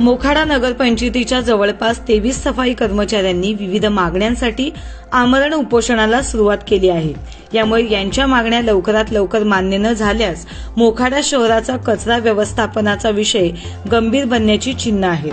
मोखाडा नगरपंचायतीच्या जवळपास तेवीस सफाई कर्मचाऱ्यांनी विविध मागण्यांसाठी आमरण उपोषणाला सुरुवात केली आहे. यामुळे यांच्या मागण्या लवकरात लवकर मान्य न झाल्यास मोखाडा शहराचा कचरा व्यवस्थापनाचा विषय गंभीर बनण्याची चिन्ह आहेत.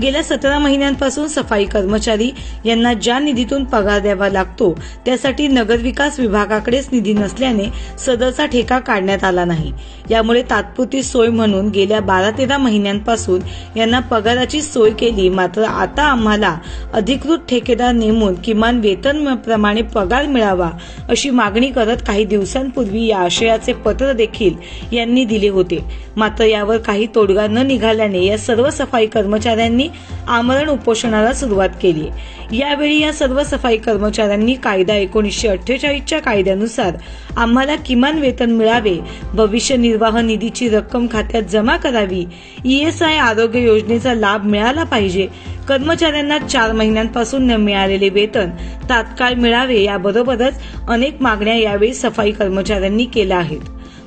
गेल्या सतरा महिन्यांपासून सफाई कर्मचारी यांना ज्या निधीतून पगार द्यावा लागतो त्यासाठी नगरविकास विभागाकडेच निधी नसल्याने सदरचा ठेका काढण्यात आला नाही. यामुळे तात्पुरती सोय म्हणून गेल्या बारा तेरा महिन्यांपासून यांना पगाराची सोय केली. मात्र आता आम्हाला अधिकृत ठेकेदार नेमून किमान वेतन प्रमाणे पगार मिळावा अशी मागणी करत काही दिवसांपूर्वी या आशयाचे पत्र देखील यांनी दिले होते. मात्र यावर काही तोडगा न निघाल्याने या सर्व सफाई कर्मचाऱ्यांनी आमरण उपोषणाला सुरुवात केली. यावेळी या सर्व सफाई कर्मचाऱ्यांनी कायदा एकोणीसशे अठ्ठेचाळीसच्या कायद्यानुसार आम्हाला किमान वेतन मिळावे. भविष्य निर्वाह निधीची रक्कम खात्यात जमा करावी. ईएसआय आरोग्य योजने योजनेचा लाभ मिळाला पाहिजे. कर्मचाऱ्यांना चार महिन्यांपासून न मिळालेले वेतन तात्काळ मिळावे याबरोबरच अनेक मागण्या यावेळी सफाई कर्मचाऱ्यांनी केल्या आहेत.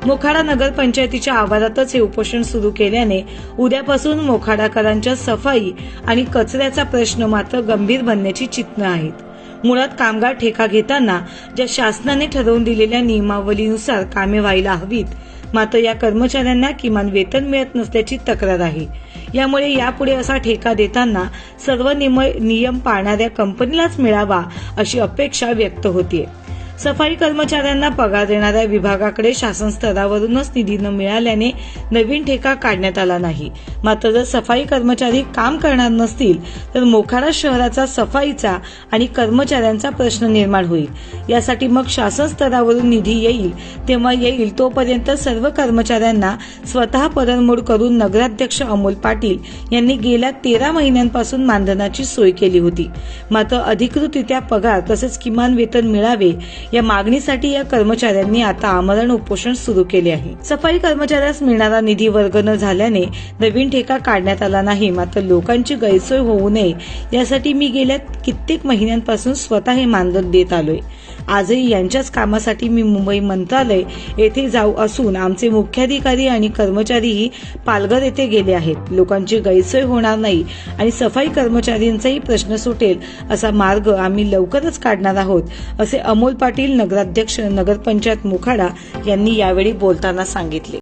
मोखाडा नगरपंचायतीच्या आवारातच हे उपोषण सुरू केल्याने उद्यापासून मोखाडाकरांच्या सफाई आणि कचऱ्याचा प्रश्न मात्र गंभीर बनण्याची चिन्ह आहेत. मुळात कामगार ठेका घेताना ज्या शासनाने ठरवून दिलेल्या नियमावलीनुसार कामे व्हायला हवीत मात्र या कर्मचाऱ्यांना किमान वेतन मिळत नसल्याची तक्रार आहे. यामुळे यापुढे असा ठेका देताना सर्व नियम पाळणाऱ्या कंपनीलाच मिळावा अशी अपेक्षा व्यक्त होतीये. सफाई कर्मचाऱ्यांना पगार देणाऱ्या विभागाकडे शासन स्तरावरूनच निधी न मिळाल्याने नवीन ठेका काढण्यात आला नाही. मात्र जर सफाई कर्मचारी काम करणार नसतील तर मोखाडा शहराचा सफाईचा आणि कर्मचाऱ्यांचा प्रश्न निर्माण होईल. यासाठी मग शासन स्तरावरून निधी येईल. तेव्हा येईल तोपर्यंत सर्व कर्मचाऱ्यांना स्वतः पदनमोड करून नगराध्यक्ष अमोल पाटील यांनी गेल्या तेरा महिन्यांपासून मानधनाची सोय केली होती. मात्र अधिकृतरित्या पगार तसेच किमान वेतन मिळावे या मागणीसाठी या कर्मचाऱ्यांनी आता आमरण उपोषण सुरू केले आहे. सफाई कर्मचाऱ्यास मिळणारा निधी वर्ग न झाल्याने नवीन ठेका काढण्यात आला नाही. मात्र लोकांची गैरसोय होऊ नये यासाठी मी गेल्या कित्येक महिन्यांपासून स्वतः हे मानधन देत आलोय. आजही यांच्याच कामासाठी मी मुंबई मंत्रालय येथे जाऊ असून आमचे मुख्याधिकारी आणि कर्मचारीही पालघर येथे गेले आहेत. लोकांची गैरसोय होणार नाही आणि सफाई कर्मचाऱ्यांचाही प्रश्न सुटेल असा मार्ग आम्ही लवकरच काढणार आहोत असे अमोल पाटील नगराध्यक्ष नगरपंचायत मोखाडा यांनी यावेळी बोलताना सांगितले.